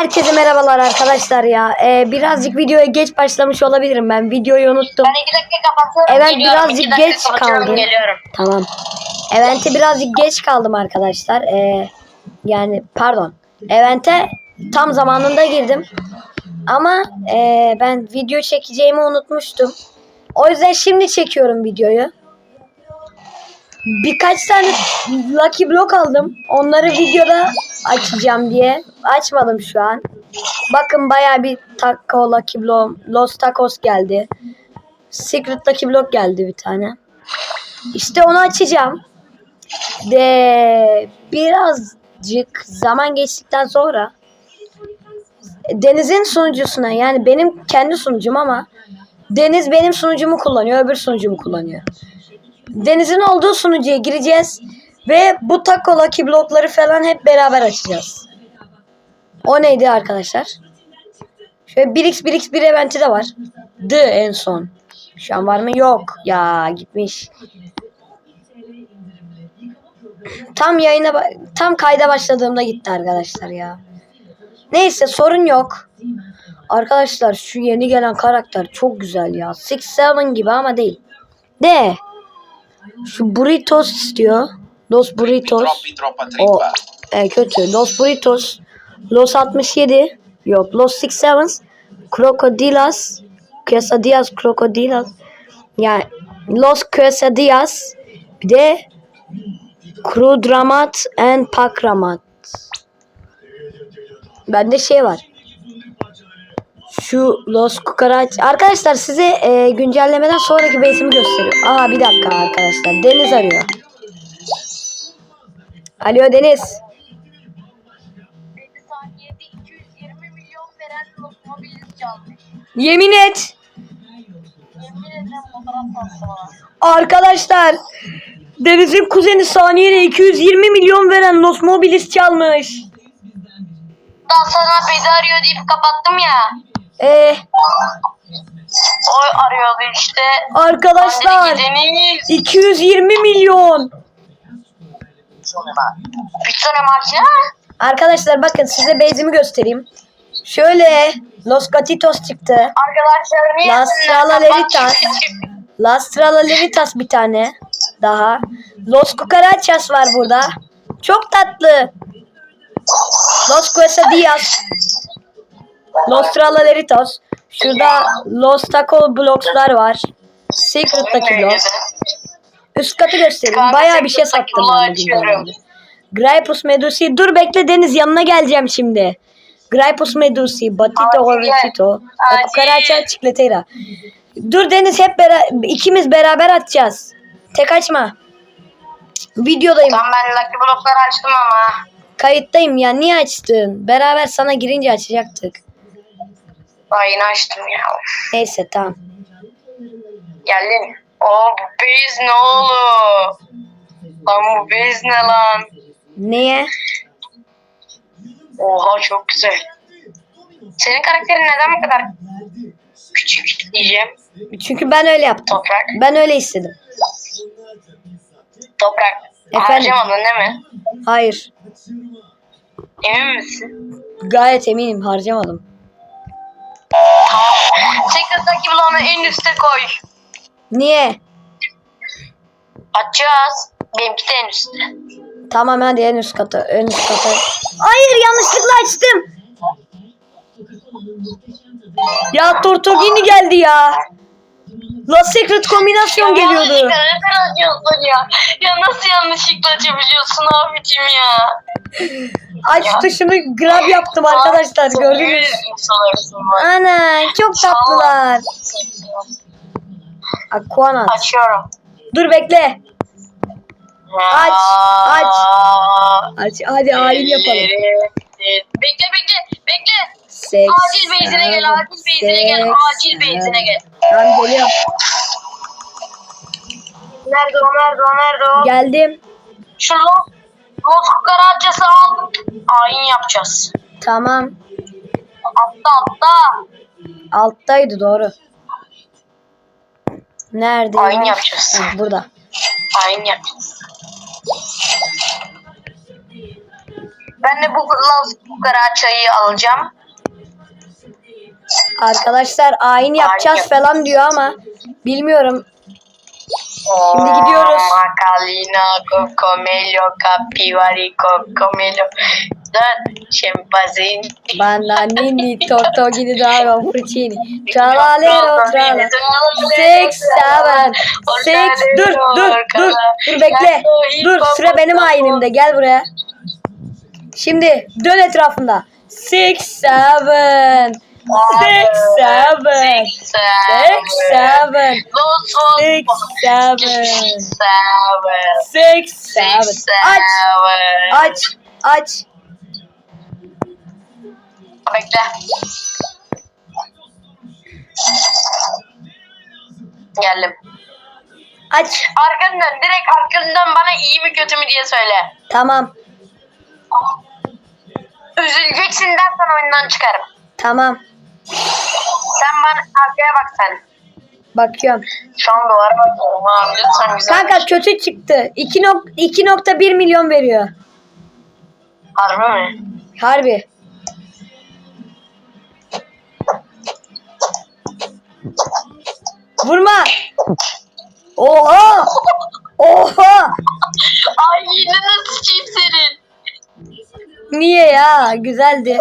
Herkese merhabalar arkadaşlar ya. Ee, birazcık videoya geç başlamış olabilirim ben. Videoyu unuttum. Ben iki dakika kapatıyorum. Evet, geliyorum. birazcık İki geç kapatıyorum, kaldı. Geliyorum. Tamam. Event'e birazcık geç kaldım arkadaşlar. Ee, yani pardon. Event'e tam zamanında girdim. Ama ee, ben video çekeceğimi unutmuştum. O yüzden şimdi çekiyorum videoyu. Birkaç tane Lucky Block aldım. Onları videoda açacağım diye. Açmadım şu an. Bakın baya bir taco Lucky Block, Los Tacos geldi. Secret Lucky Block geldi bir tane. İşte onu açacağım. De birazcık zaman geçtikten sonra Deniz'in sunucusuna yani benim kendi sunucum ama Deniz benim sunucumu kullanıyor, öbür sunucumu kullanıyor. Deniz'in olduğu sunucuya gireceğiz ve bu Taco Lucky blokları falan hep beraber açacağız. O neydi arkadaşlar? Şöyle 1x 1x 1 eventi de var. The en son. Şu an var mı? Yok. Ya gitmiş. Tam yayına tam kayda başladığımda gitti arkadaşlar ya. Neyse sorun yok. Arkadaşlar şu yeni gelen karakter çok güzel ya. 6-7 gibi ama değil. De. Şu burritos istiyor. Los burritos. O e, kötü. Los burritos. Los 67. Yok. Los 67. Crocodilas. Quesadillas crocodilas. Yani Los Quesadillas. Bir de Krudramat and Pakramat. Bende şey var. Şu Los Cucaraç. Arkadaşlar size e, güncellemeden sonraki base'imi gösteriyor. Aa bir dakika arkadaşlar. Deniz arıyor. Alo Deniz. Bir saniyede 220 milyon veren lokomobil çalmış. Yemin et. Arkadaşlar. Deniz'in kuzeni saniyede 220 milyon veren Los Mobilis çalmış. Daha sana beni arıyor deyip kapattım ya. Eee O arıyordu işte. arkadaşlar. Ben de Deniz. 220 milyon. Bir tane makine. Arkadaşlar bakın size base'imi göstereyim. Şöyle Los Gatitos çıktı. Arkadaşlar niye? Las Tralaleritas. Las Tralaleritas bir tane daha. Los Cucarachas var burada. Çok tatlı. Los Quesadillas. Los Tralaleritos. Şurada Los Taco Blocks'lar var. Secret'taki blok. Üst katı göstereyim. Bayağı bir şey sattım ben bugün. Medusi. Dur bekle Deniz yanına geleceğim şimdi. Gripus Medusi, Batito. Horritito. Cucaracha Chicletera. Dur Deniz hep beraber ikimiz beraber atacağız. Tek açma. Videodayım. Tam ben Lucky blokları açtım ama. Kayıttayım ya. Niye açtın? Beraber sana girince açacaktık. Daha yeni açtım ya. Neyse tamam. Geldin. Oo bu base ne oğlum? Lan bu base ne lan? Niye? Oha çok güzel. Senin karakterin neden bu kadar küçük diyeceğim? Çünkü ben öyle yaptım. Toprak. Ben öyle istedim. Toprak. Efendim? Harcamadın değil mi? Hayır. Emin misin? Gayet eminim harcamadım. Secret'taki bloğunu en üste koy. Niye? Açacağız. Benimki de en üstte. Tamam hadi en üst kata. En üst kata. Hayır yanlışlıkla açtım. Ya Tortogini geldi ya. La Secret kombinasyon geliyordu. Ya? Ya nasıl yanlışlıkla açabiliyorsun abicim ya? Aç tuşunu grab yaptım arkadaşlar gördünüz. Ana çok tatlılar. Aquanas. Açıyorum. Dur bekle. Aç, aç. Aç hadi alim yapalım. Bekle bekle bekle. Seks. Acil beyzine gel, acil beyzine gel, acil beyzine gel. Tamam geliyorum. Nerede o nerede o nerede o? Geldim. Şu los, los kukaracası al. Ayin yapacağız. Tamam. Altta altta. Alttaydı doğru. Nerede? Ayin yapacağız. Ha, burada. Ayin yapacağız. Ben de bu Las Cucaracha'yı alacağım. Arkadaşlar ayin yapacağız falan diyor ama bilmiyorum. Şimdi gidiyoruz. Macalina, Cocomelo, Capibari, Cocomelo. Dön, Scempanzini. Bananini, Tortogini, Drago, Puccini. Tralalero, trala. Six, seven, six. Dur, dur, dur. Dur bekle. Dur, sıra benim ayinimde. Gel buraya. Şimdi dön etrafında. Six, seven. Six, seven. Six, seven. Six, seven. Six, seven. Aç, aç, aç. Bekle. Geldim. Aç. Arkandan direkt arkandan bana iyi mi kötü mü diye söyle. Tamam, Üzüleceksin dersen oyundan çıkarım. tamam. Sen bana arkaya bak sen. Bakıyorum. Şu an duvara bakıyorum abi lütfen güzel. Kanka kötü çıktı. 2 nok 2.1 milyon veriyor. Harbi mi? Harbi. Vurma. Oha. Oha. Ay yine nasıl sıçayım senin? Niye ya? Güzeldi.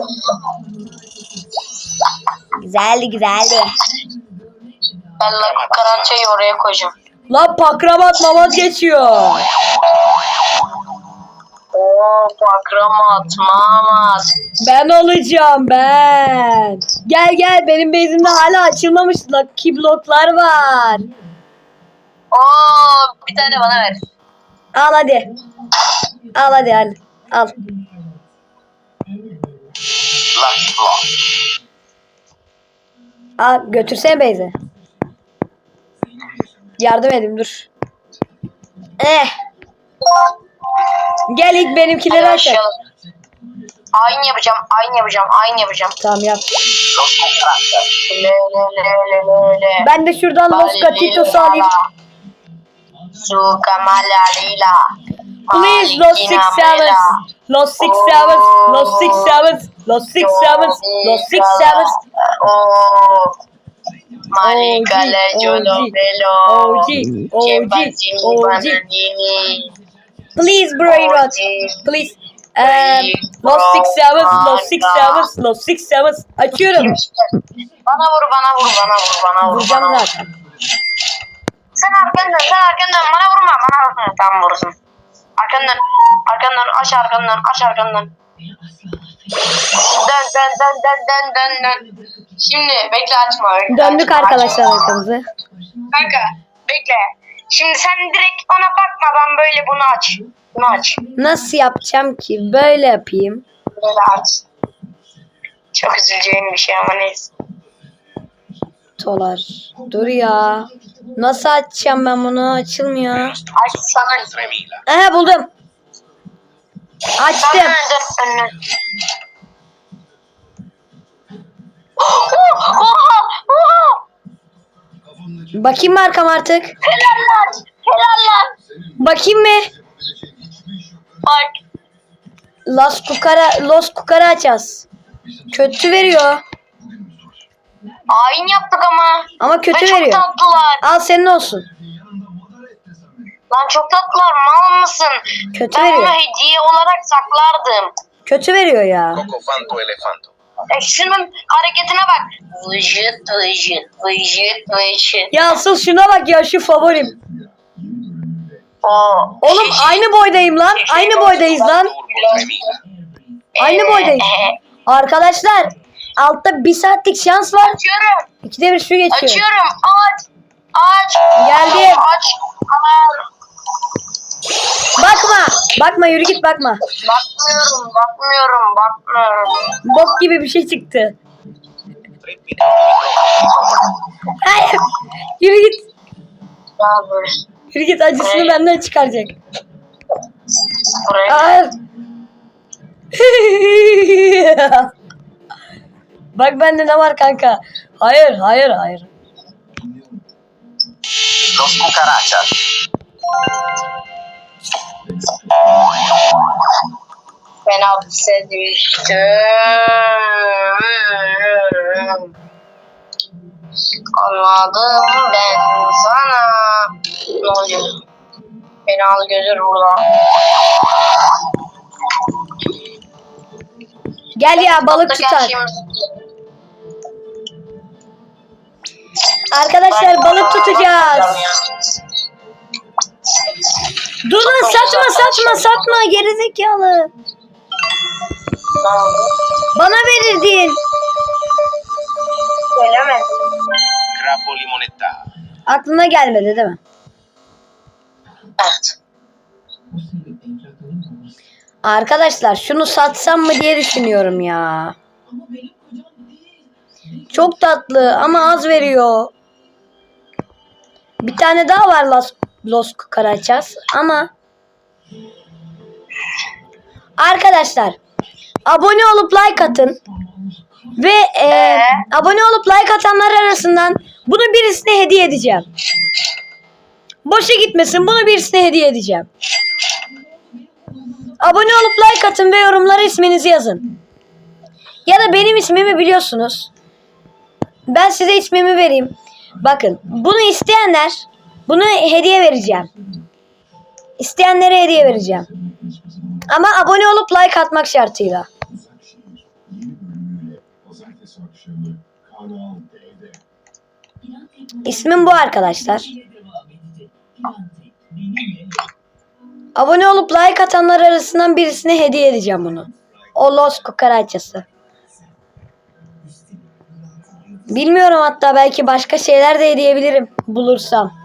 Güzeldi güzeldi. Ben la karançayı oraya koyacağım. Lan pakramat mamat geçiyor. Oo pakramat mamat. Ben alacağım ben. Gel gel benim bezimde hala açılmamış lucky bloklar var. Oo bir tane bana ver. Al hadi. Al hadi hadi. Al. Lucky Block. Al götürsene Beyze. Yardım edeyim dur. Eh. Gel ilk benimkileri Hadi aç. başlayalım. Ayin yapacağım, ayin yapacağım, ayin yapacağım. Tamam yap. Los Cucarachas. Le le le le le le. Ben de şuradan Los Gatitos'u alayım. Su kamala lila. Please Los Six Sevens. Los Six Sevens. Los Six Sevens. Los Six Sevens. Los Six Sevens. Oh. Le jolo OG, velo. OG, OG, OG. Please brain rot. Please. Um, Los Six Sevens. Los Six Sevens. Los Six Sevens. Açıyorum. Bana vur, bana vur, bana vur, bana vur, Vuracağım bana zaten. Sen arkandan, sen arkandan. Bana vurma, bana vurma. Tamam vurursun. Arkandan, arkandan, aç arkandan, aç arkandan. Dön, dön, dön, dön, dön, dön, dön. Şimdi bekle açma. Bekle, Döndük açma, arkadaşlar açma. arkamızı. Kanka, bekle. Şimdi sen direkt ona bakmadan böyle bunu aç. Bunu aç. Nasıl yapacağım ki? Böyle yapayım. Böyle aç. Çok üzüleceğim bir şey ama neyse. Dolar. Dur ya. Nasıl açacağım ben bunu? Açılmıyor. Aç sana. Aha buldum. Açtım. Bakayım mı arkam artık? Helal lan! Helal lan! Bakayım mı? Bak. Los Cucara, Los Cucarachas. Kötü veriyor. Ayin yaptık ama. Ama kötü Ve çok veriyor. tatlılar. Al senin olsun. Lan çok tatlılar. Mal mısın? Kötü ben bunu veriyor. hediye olarak saklardım. Kötü veriyor ya. Cocofanto Elefanto. E şunun hareketine bak. Vıcıt vıcıt vıcıt vıcıt. Ya asıl şuna bak ya şu favorim. Oo. Oğlum aynı boydayım lan. Aynı boydayız lan. Aynı boydayız. Arkadaşlar altta bir saatlik şans var. Açıyorum. İkide bir şu geçiyor. Açıyorum. Aç. Aç. Geldim. Aç. Al. Bakma. Bakma yürü git bakma. Bakmıyorum. Bakmıyorum. Bakmıyorum. Bok gibi bir şey çıktı. Hayır. Yürü git. Böyle. Yürü git acısını benden çıkaracak. Buraya. Aa. Bak bende ne var kanka. Hayır hayır hayır. Los Cucarachas. Ben hapse düştüm. Anladım ben sana. Ne oluyor? Beni al götür buradan. Gel ya balık tutar. Arkadaşlar balık tutacağız. Durun satma satma satma gerizekalı. Bana verirdin. Söyleme. Crabbo limonetta. Aklına gelmedi değil mi? Evet. Arkadaşlar şunu satsam mı diye düşünüyorum ya. Çok tatlı ama az veriyor. Bir tane daha var Los, Los Cucarachas ama Arkadaşlar abone olup like atın ve e, Ee? abone olup like atanlar arasından bunu birisine hediye edeceğim. Boşa gitmesin bunu birisine hediye edeceğim. Abone olup like atın ve yorumlara isminizi yazın. Ya da benim ismimi biliyorsunuz. Ben size ismimi vereyim. Bakın bunu isteyenler bunu hediye vereceğim. İsteyenlere hediye vereceğim. Ama abone olup like atmak şartıyla. İsmim bu arkadaşlar. Abone olup like atanlar arasından birisine hediye edeceğim bunu. O Los Cucarachas'ı. Bilmiyorum hatta belki başka şeyler de hediye edebilirim bulursam.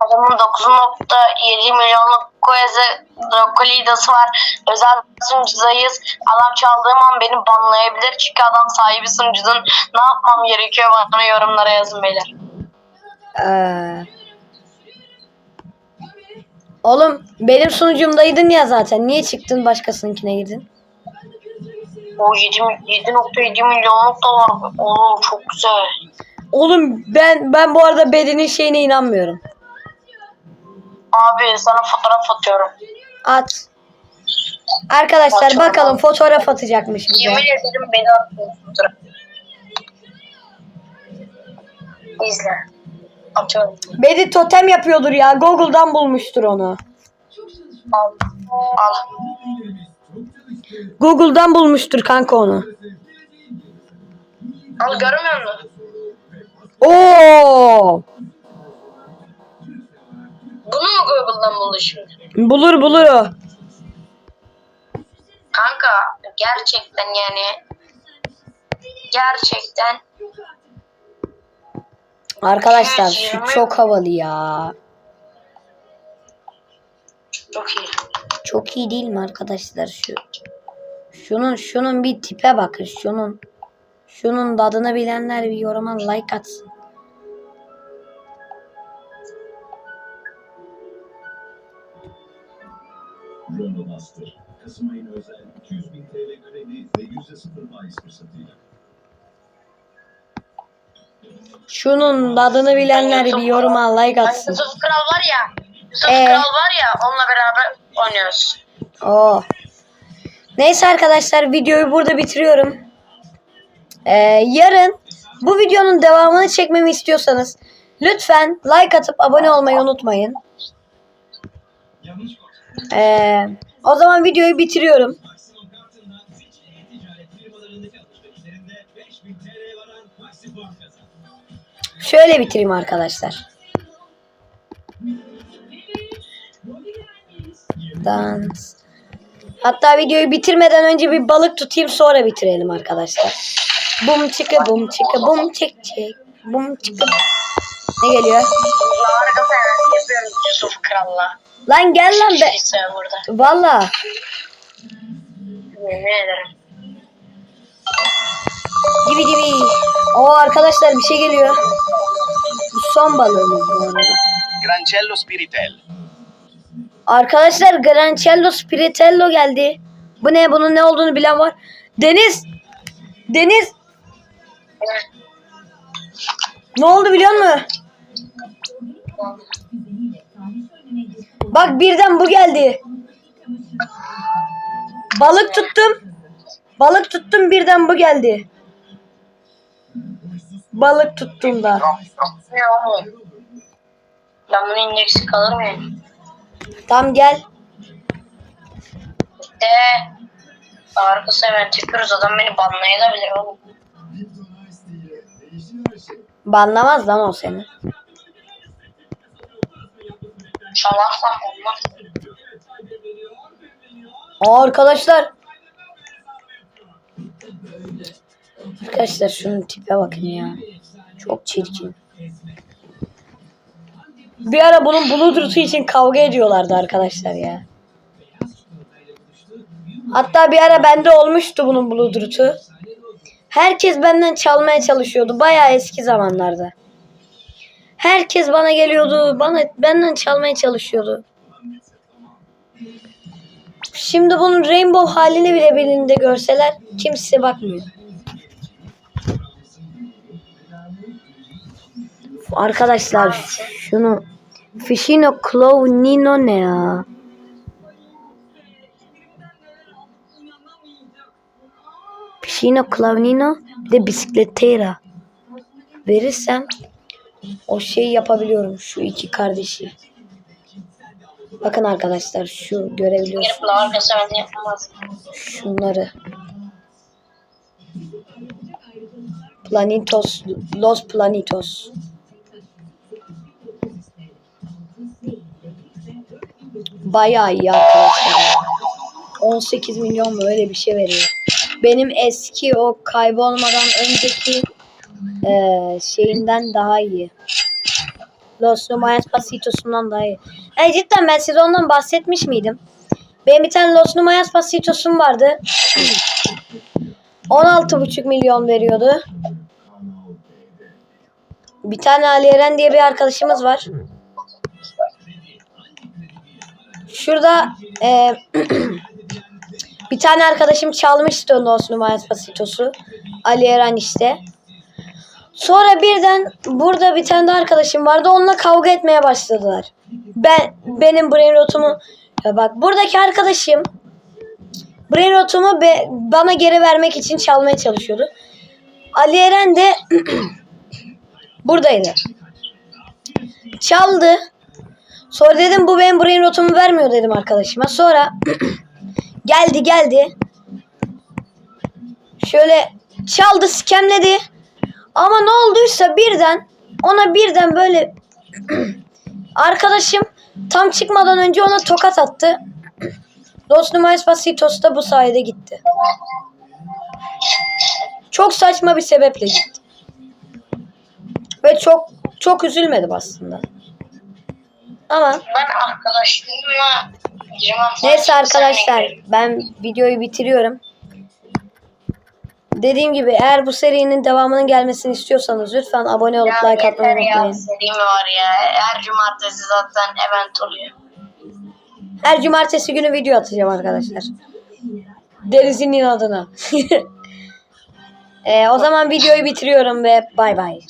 Adamın 9.7 milyonluk Koyeze Brokolidası var. Özel sunucudayız. Adam çaldığım an beni banlayabilir. Çünkü adam sahibi sunucunun ne yapmam gerekiyor bana yorumlara yazın beyler. Ee, oğlum benim sunucumdaydın ya zaten. Niye çıktın başkasınınkine girdin? O 7 7.7 milyonluk da var. Oo çok güzel. Oğlum ben ben bu arada bedenin şeyine inanmıyorum. Abi sana fotoğraf atıyorum. At. Arkadaşlar Atıyorum. bakalım fotoğraf atacakmış bize. Yemin ederim beni atıyor fotoğraf. İzle. Atıyorum. Bedi totem yapıyordur ya. Google'dan bulmuştur onu. Al. Al. Google'dan bulmuştur kanka onu. Al görmüyor musun? Oo! Bunu mu Google'dan buldu şimdi? Bulur bulur o. Kanka gerçekten yani gerçekten Arkadaşlar şu çok havalı ya. çok iyi. Çok iyi değil mi arkadaşlar şu? Şunun şunun bir tipe bakın şunun. Şunun tadını bilenler bir yoruma like atsın. Rondo Master. Kasım ayına özel 200 bin TL kredi ve %0 faiz fırsatıyla. Şunun tadını bilenler bir yoruma like atsın. Yusuf Kral var ya. Yusuf Ee? Kral var ya onunla beraber oynuyoruz. Oo. Neyse arkadaşlar videoyu burada bitiriyorum. Ee, yarın bu videonun devamını çekmemi istiyorsanız lütfen like atıp abone olmayı unutmayın. Ee, o zaman videoyu bitiriyorum. Şöyle bitireyim arkadaşlar. Dans. Hatta videoyu bitirmeden önce bir balık tutayım sonra bitirelim arkadaşlar. Bum çıkı bum çıkı bum çık çık. Bum çıkı. Ne geliyor? Yapıyoruz Yusuf Kral'la. Lan gel lan be. Valla. Yemin ederim. Dibi dibi. Oo arkadaşlar bir şey geliyor. Bu son balığımız bu arada. Grancello spiritel. Arkadaşlar Grancello Spiritello geldi. Bu ne? Bunun ne olduğunu bilen var. Deniz. Deniz. Ne oldu biliyor musun? Bak birden bu geldi. Balık tuttum. Balık tuttum birden bu geldi. Balık tuttum da. Ne oğlum? Ben bunu indeksi kalır mıyım? Tam gel. De. Arkası hemen çıkıyoruz adam beni banlayabilir oğlum. Banlamaz lan o seni. Arkadaşlar. Arkadaşlar şunun tipe bakın ya. Çok çirkin. Bir ara bunun Bluetooth'u için kavga ediyorlardı arkadaşlar ya. Hatta bir ara bende olmuştu bunun Bluetooth'u. Herkes benden çalmaya çalışıyordu. Bayağı eski zamanlarda. Herkes bana geliyordu. Bana benden çalmaya çalışıyordu. Şimdi bunun rainbow halini bile birinde görseler kimse bakmıyor. Arkadaşlar şunu Fishino Claw Nino ne ya? Fishino Claw Nino bir de bisikletera. Verirsem o şeyi yapabiliyorum şu iki kardeşi. Bakın arkadaşlar şu görebiliyorsunuz şunları. Planitos, Los Planitos. Bayağı iyi arkadaşlar. 18 milyon mu öyle bir şey veriyor. Benim eski o kaybolmadan önceki eee, şeyinden daha iyi. Los Numayas Pasitos'undan daha iyi. E, cidden ben size ondan bahsetmiş miydim? Benim bir tane Los Numayas Pasitos'um vardı. 16,5 milyon veriyordu. Bir tane Ali Eren diye bir arkadaşımız var. Şurada e, bir tane arkadaşım çalmıştı o Los Numayas Pasitos'u. Ali Eren işte. Sonra birden burada bir tane de arkadaşım vardı. Onunla kavga etmeye başladılar. Ben benim brain rotumu ya bak buradaki arkadaşım brain rotumu be- bana geri vermek için çalmaya çalışıyordu. Ali Eren de buradaydı. Çaldı. Sonra dedim bu benim brain rotumu vermiyor dedim arkadaşıma. Sonra geldi geldi. Şöyle çaldı skemledi. Ama ne olduysa birden ona birden böyle arkadaşım tam çıkmadan önce ona tokat attı. Los Pasitos da bu sayede gitti. Çok saçma bir sebeple gitti. Ve çok çok üzülmedim aslında. Ama Ben arkadaşlarımla. Neyse arkadaşlar ben videoyu bitiriyorum. Dediğim gibi eğer bu serinin devamının gelmesini istiyorsanız lütfen abone olup Ya like atmayı yeter ya unutmayın. seri mi var ya? Her cumartesi zaten event oluyor. Her cumartesi günü video atacağım arkadaşlar. Deniz'in adına. Ee, o zaman videoyu bitiriyorum ve bay bay.